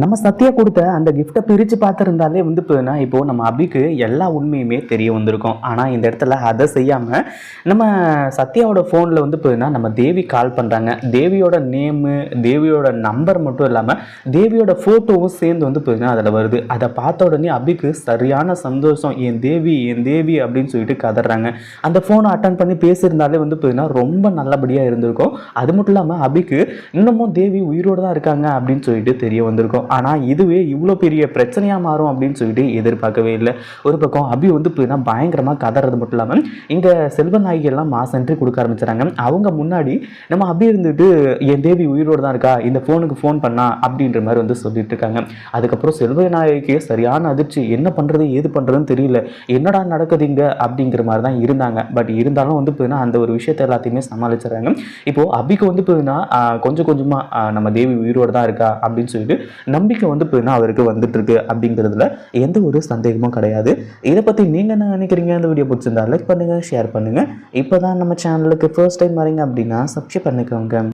நம்ம சத்யா கொடுத்த அந்த கிஃப்ட்டை பிரித்து பார்த்துருந்தாலே வந்து போனா இப்போது நம்ம அபிக்கு எல்லா உண்மையுமே தெரிய வந்திருக்கும். ஆனால் இந்த இடத்துல அதை செய்யாமல் நம்ம சத்யாவோட ஃபோனில் வந்து போனா நம்ம தேவி கால் பண்ணுறாங்க தேவியோட நேமு தேவியோட நம்பர் மட்டும் இல்லாமல் தேவியோட ஃபோட்டோவும் சேர்ந்து வந்து போயின்னா அதில் வருது. அதை பார்த்த உடனே அபிக்கு சரியான சந்தோஷம். என் தேவி என் தேவி அப்படின்னு சொல்லிட்டு கதறாங்க. அந்த ஃபோனை அட்டன் பண்ணி பேசியிருந்தாலே வந்து போயின்னா ரொம்ப நல்லபடியாக இருந்திருக்கும். அது மட்டும் இல்லாமல் அபிக்கு இன்னமும் தேவி உயிரோடு தான் இருக்காங்க அப்படின்னு சொல்லிட்டு தெரிய வந்திருக்கும். ஆனால் இதுவே இவ்வளோ பெரிய பிரச்சனையாக மாறும் அப்படின்னு சொல்லிட்டு எதிர்பார்க்கவே இல்லை. ஒரு பக்கம் அபி வந்து போயின்னா பயங்கரமாக கதறது மட்டும் இல்லாமல் இங்கே செல்வ எல்லாம் மாஸ் என்ட்ரி கொடுக்க ஆரம்பிச்சிட்டாங்க அவங்க முன்னாடி நம்ம அபி இருந்துட்டு என் தேவி உயிரோடு தான் இருக்கா? இந்த ஃபோனுக்கு ஃபோன் பண்ணா? அப்படின்ற மாதிரி வந்து சொல்லிட்டு இருக்காங்க. அதுக்கப்புறம் செல்வ செல்வநாயகிக்கு சரியான அதிர்ச்சி. என்ன பண்ணுறது ஏது பண்ணுறதுன்னு தெரியல. என்னடா நடக்குதுங்க அப்படிங்கிற மாதிரி தான் இருந்தாங்க. பட் இருந்தாலும் வந்து போயின்னா அந்த ஒரு விஷயத்தை எல்லாத்தையுமே சமாளிச்சிடறாங்க. இப்போ அபிக்கு வந்து போயின்னா கொஞ்சம் கொஞ்சமாக நம்ம தேவி உயிரோடு தான் இருக்கா? அப்படின்னு சொல்லிட்டு நம்பிக்கை வந்து பார்த்தீங்கன்னா அவருக்கு வந்துட்டுருக்கு அப்படிங்கிறதுல எந்த ஒரு சந்தேகமும் கிடையாது. இதை பற்றி நீங்கள் என்ன நினைக்கிறீங்க? இந்த வீடியோ பிடிச்சிருந்தா லைக் பண்ணுங்கள் ஷேர் பண்ணுங்கள் இப்போ தான் நம்ம சேனலுக்கு ஃபர்ஸ்ட் டைம் வரீங்க அப்படின்னா சப்ஸ்கிரைப் பண்ணிக்கோங்க.